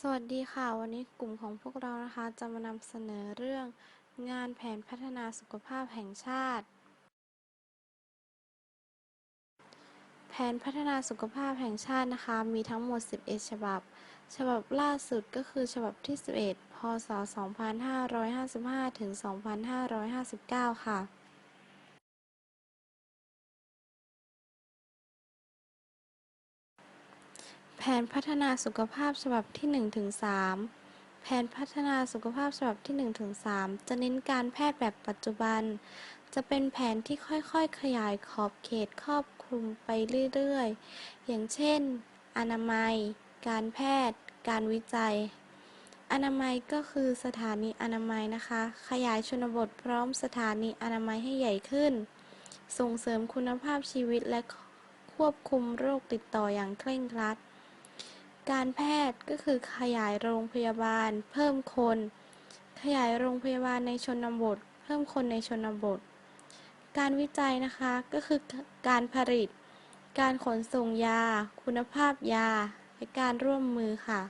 สวัสดีค่ะ วันนี้กลุ่มของพวกเรานะคะ จะมานำเสนอเรื่องงานแผนพัฒนาสุขภาพแห่งชาติ แผนพัฒนาสุขภาพแห่งชาตินะคะ มีทั้งหมด 11 ฉบับ ฉบับล่าสุดก็คือฉบับที่ 11 พศ 2555 ถึง 2559 ค่ะ ผนพัฒนาสุขภาพฉบับที่1ถึง3แผนพัฒนาสุขภาพฉบับที่1ถึง3จะเน้นการแพทย์แบบปัจจุบัน จะเป็นแผนที่ค่อยๆ ขยายขอบเขตครอบคลุมไปเรื่อยๆ อย่างเช่น อนามัย การแพทย์ การวิจัย อนามัยก็คือสถานีอนามัยนะคะ ขยายชนบทพร้อมสถานีอนามัยให้ใหญ่ขึ้น ส่งเสริมคุณภาพชีวิตและควบคุมโรคติดต่ออย่างเคร่งครัด การแพทย์ก็คือขยายโรงพยาบาล เพิ่มคน ขยายโรงพยาบาลในชนบท เพิ่มคนในชนบท การวิจัยนะคะก็คือการผลิต การขนส่งยา คุณภาพยา และการร่วมมือค่ะ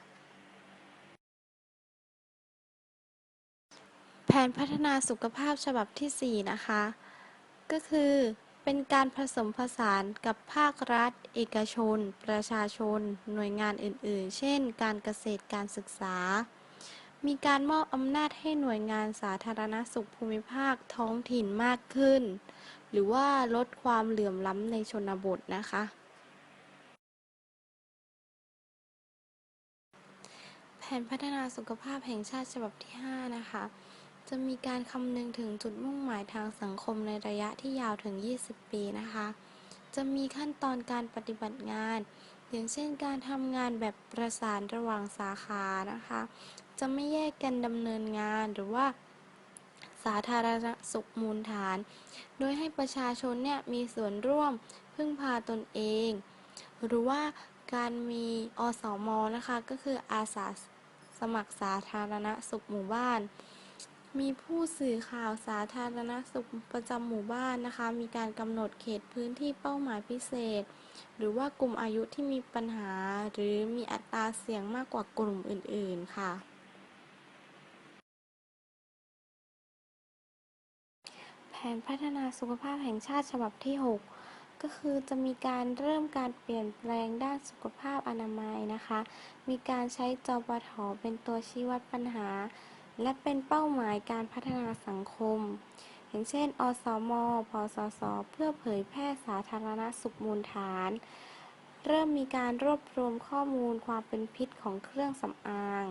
แผนพัฒนาสุขภาพฉบับที่ 4 นะคะ ก็คือ เป็นการผสมผสานกับภาครัฐ เอกชน ประชาชน หน่วยงานอื่น ๆ เช่น การเกษตรการศึกษา มีการมอบอำนาจให้หน่วยงานสาธารณสุขภูมิภาคท้องถิ่นมากขึ้น หรือว่าลดความเหลื่อมล้ำในชนบทนะคะ แผนพัฒนาสุขภาพแห่งชาติฉบับที่ 5 นะคะ จะมีการคำนึงถึงจุดมุ่งหมายทางสังคมในระยะที่ยาวถึง 20 ปีนะคะ จะมีขั้นตอนการปฏิบัติงาน อย่างเช่นการทำงานแบบประสานระหว่างสาขานะคะ จะไม่แยกกันดำเนินงานหรือว่าสาธารณสุขมูลฐาน โดยให้ประชาชนเนี่ยมีส่วนร่วมพึ่งพาตนเอง หรือว่าการมีอสอมนะคะ ก็คืออาสาสมัครสาธารณสุขหมู่บ้าน มีผู้สื่อข่าวสาธารณสุขประจำหมู่บ้านนะคะ มีการกำหนดเขตพื้นที่เป้าหมายพิเศษ หรือว่ากลุ่มอายุที่มีปัญหา หรือมีอัตราเสี่ยงมากกว่ากลุ่มอื่น ๆ ค่ะ แผนพัฒนาสุขภาพแห่งชาติฉบับที่ 6 ก็คือจะมีการเริ่มการเปลี่ยนแปลงด้านสุขภาพอนามัยนะคะ มีการใช้จปทเป็นตัวชี้วัดปัญหา และเป็นเป้าหมายการพัฒนาสังคม อย่างเช่น อสม พสส เพื่อเผยแพร่สาธารณสุขมูลฐาน เริ่มมีการรวบรวมข้อมูลความเป็นพิษของเครื่องสำอาง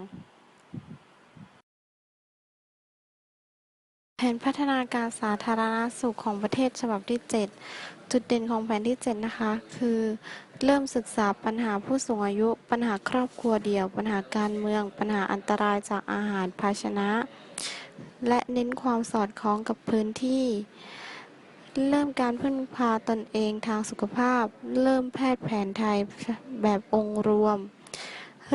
แผนพัฒนาการสาธารณสุขของประเทศฉบับที่ 7 จุดเด่นของแผนที่ 7 นะคะ คือ เริ่มศึกษาปัญหาผู้สูงอายุ ปัญหาครอบครัวเดี่ยว ปัญหาการเมือง ปัญหาอันตรายจากอาหารภาชนะ และเน้นความสอดคล้องกับพื้นที่ เริ่มการพึ่งพาตนเองทางสุขภาพ เริ่มแพทย์แผนไทยแบบองค์รวม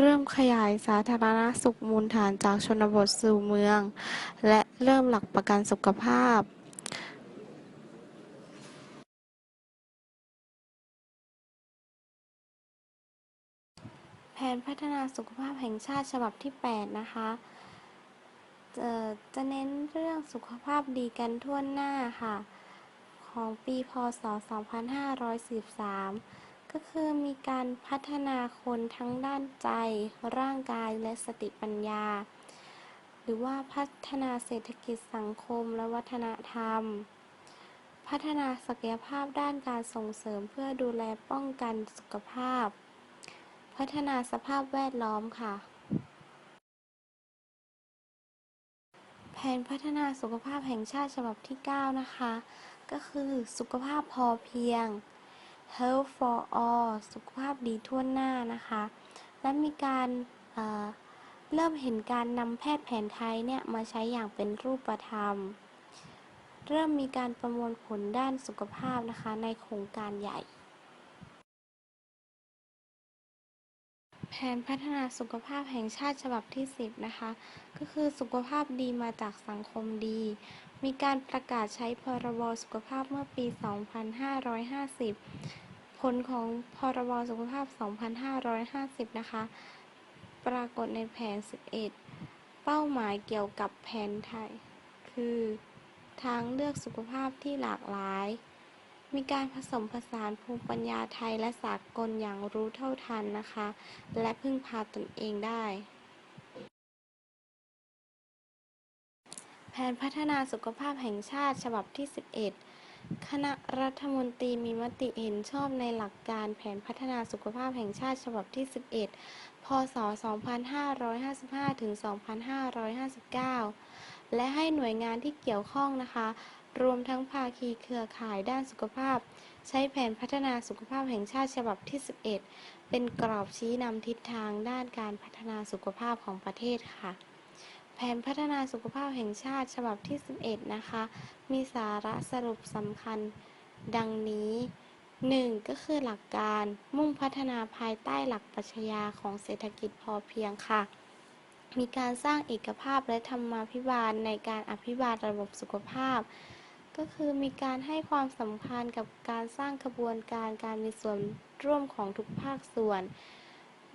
เริ่มขยายสาธารณสุขมูลฐานจากชนบทสู่เมือง และเริ่มหลักประกันสุขภาพ ผนพัฒนาสุขภาพแห่งชาติฉบับที่ 8 นะคะเอ่อจะเน้นเรื่องสุขภาพดีกันทั่วหน้าค่ะ ของปีพศ 2543 ก็คือมีการพัฒนาคนทั้งด้านใจ ร่างกายและสติปัญญา หรือว่าพัฒนาเศรษฐกิจสังคมและวัฒนธรรม พัฒนาศักยภาพด้านการส่งเสริมเพื่อดูแลป้องกันสุขภาพ พัฒนาสภาพแวดล้อมค่ะ แผนพัฒนาสุขภาพแห่งชาติฉบับที่ 9 นะคะ ก็คือสุขภาพพอเพียง Health for all สุขภาพดีทั่วหน้านะคะ และมีการเเริ่มเห็นการนำแพทย์แผนไทยเนี่ยมาใช้อย่างเป็นรูปธรรม เริ่มมีการประมวลผลด้านสุขภาพนะคะในโครงการใหญ่ แผนพัฒนาสุขภาพแห่งชาติฉบับที่ 10 นะคะ ก็คือสุขภาพดีมาจากสังคมดี มีการประกาศใช้พรบสุขภาพเมื่อปี 2550 ผลของพรบสุขภาพ 2550 นะคะ ปรากฏในแผน 11 เป้าหมายเกี่ยวกับแผนไทย คือ ทางเลือกสุขภาพที่หลากหลาย มีการผสมผสานภูมิปัญญาไทยและสากลอย่างรู้เท่าทันนะคะ และพึ่งพาตนเองได้ แผนพัฒนาสุขภาพแห่งชาติฉบับที่ 11 คณะรัฐมนตรีมีมติเห็นชอบในหลักการแผนพัฒนาสุขภาพแห่งชาติฉบับที่ 11 พศ 2555 ถึง 2559 และให้หน่วยงานที่เกี่ยวข้องนะคะ รวมทั้งภาคีเครือข่ายด้านสุขภาพ ใช้แผนพัฒนาสุขภาพแห่งชาติฉบับที่ 11 เป็นกรอบชี้นำทิศทางด้านการพัฒนาสุขภาพของประเทศค่ะ แผนพัฒนาสุขภาพแห่งชาติฉบับที่ 11 นะคะ มีสาระสรุปสำคัญดังนี้ 1. ก็คือหลักการมุ่งพัฒนาภายใต้หลักปรัชญาของเศรษฐกิจพอเพียงค่ะมีการสร้างเอกภาพและธรรมาภิบาลในการอภิบาลระบบสุขภาพ ก็คือมีการให้ความสำคัญกับการสร้างกระบวนการการมีส่วนร่วมของทุกภาคส่วน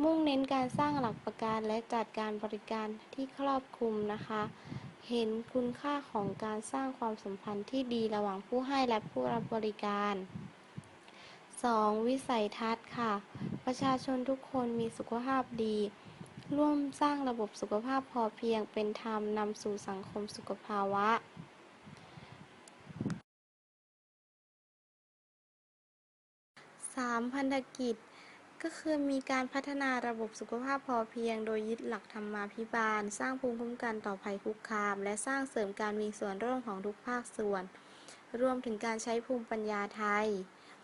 มุ่งเน้นการสร้างหลักประกันและจัดการบริการที่ครอบคลุมนะคะ เห็นคุณค่าของการสร้างความสัมพันธ์ที่ดีระหว่างผู้ให้และผู้รับบริการ 2. วิสัยทัศน์ค่ะ ประชาชนทุกคนมีสุขภาพดี ร่วมสร้างระบบสุขภาพพอเพียงเป็นธรรมนำสู่สังคมสุขภาวะ พันธกิจ ก็คือมีการพัฒนาระบบสุขภาพพอเพียง โดยยึดหลักธรรมาภิบาล สร้างภูมิคุ้มกันต่อภัยคุกคาม และสร้างเสริมการมีส่วนร่วมของทุกภาคส่วน รวมถึงการใช้ภูมิปัญญาไทย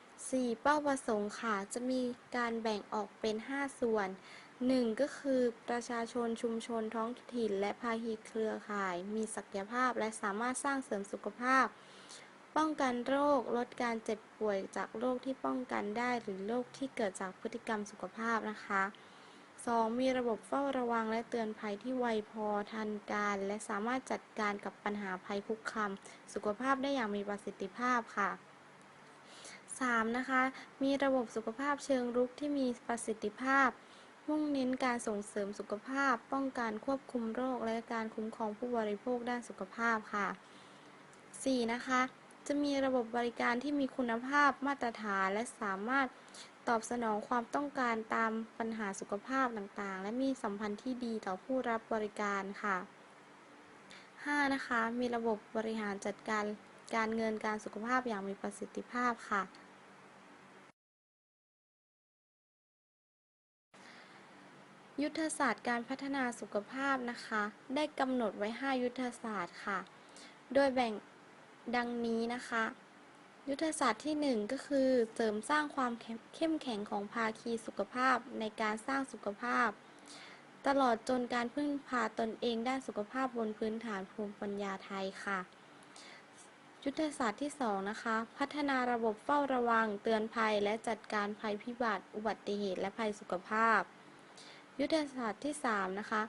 4. เป้าประสงค์ค่ะ จะมีการแบ่งออกเป็น 5 ส่วน 1. ก็คือประชาชนชุมชนท้องถิ่น และภาคีเครือข่าย มีศักยภาพและสามารถสร้างเสริมสุขภาพ ป้องกันโรค ลดการเจ็บป่วยจากโรคที่ป้องกันได้ หรือโรคที่เกิดจากพฤติกรรมสุขภาพนะคะ 2. มีระบบเฝ้าระวังและเตือนภัยที่ไวพอทันการ และสามารถจัดการกับปัญหาภัยคุกคามสุขภาพได้อย่างมีประสิทธิภาพค่ะ 3. นะคะ มีระบบสุขภาพเชิงรุกที่มีประสิทธิภาพ มุ่งเน้นการส่งเสริมสุขภาพ ป้องกันควบคุมโรค และการคุ้มครองผู้บริโภคด้านสุขภาพค่ะ 4. นะคะ จะมีระบบบริการที่มีคุณภาพมาตรฐานและสามารถตอบสนองความต้องการตามปัญหาสุขภาพต่างๆ และมีสัมพันธ์ที่ดีต่อผู้รับบริการค่ะ 5. นะคะ มีระบบบริหารจัดการการเงินการสุขภาพอย่างมีประสิทธิภาพค่ะ ยุทธศาสตร์การพัฒนาสุขภาพนะคะ ได้กำหนดไว้ 5 ยุทธศาสตร์ค่ะ โดยแบ่ง ดังนี้นะคะ ยุทธศาสตร์ที่ 1 ก็คือเสริมสร้างความเข้มแข็งของภาคีสุขภาพในการสร้างสุขภาพ ตลอดจนการพึ่งพาตนเองด้านสุขภาพบนพื้นฐานภูมิปัญญาไทยค่ะ ยุทธศาสตร์ที่ 2 นะคะ พัฒนาระบบเฝ้าระวัง เตือนภัย และจัดการภัยพิบัติ อุบัติเหตุและภัยสุขภาพ ยุทธศาสตร์ที่ 3 นะคะ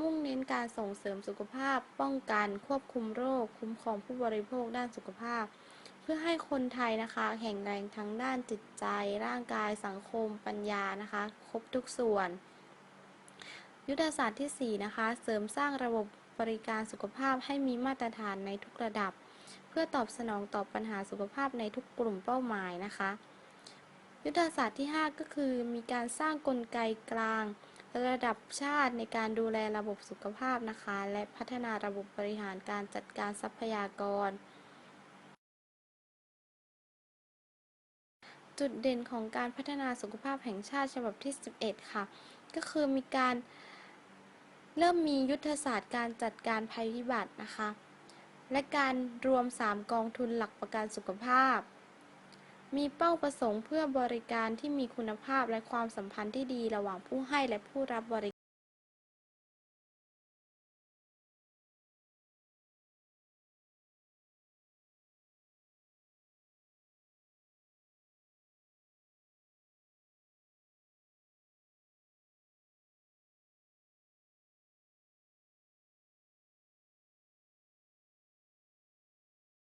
มุ่งเน้นการส่งเสริมสุขภาพ ป้องกัน ควบคุมโรค คุ้มครองผู้บริโภคด้านสุขภาพ เพื่อให้คนไทยนะคะแข็งแรงทั้งด้านจิตใจ ร่างกายสังคม ปัญญานะคะ ครบทุกส่วน ยุทธศาสตร์ที่ 4 นะคะ เสริมสร้างระบบบริการสุขภาพให้มีมาตรฐานในทุกระดับ เพื่อตอบสนองต่อปัญหาสุขภาพในทุกกลุ่มเป้าหมายนะคะ ยุทธศาสตร์ที่ 5 ก็คือ มีการสร้างกลไกกลาง ระดับชาติในการดูแลระบบสุขภาพนะคะ และพัฒนาระบบบริหารการจัดการทรัพยากร จุดเด่นของการพัฒนาสุขภาพแห่งชาติฉบับที่ 11 ค่ะ ก็คือมีการเริ่มมียุทธศาสตร์การจัดการภัยพิบัตินะคะ และการรวม 3 กองทุนหลักประกันสุขภาพ มีเป้าประสงค์เพื่อบริการที่มีคุณภาพและความสัมพันธ์ที่ดีระหว่างผู้ให้และผู้รับบริ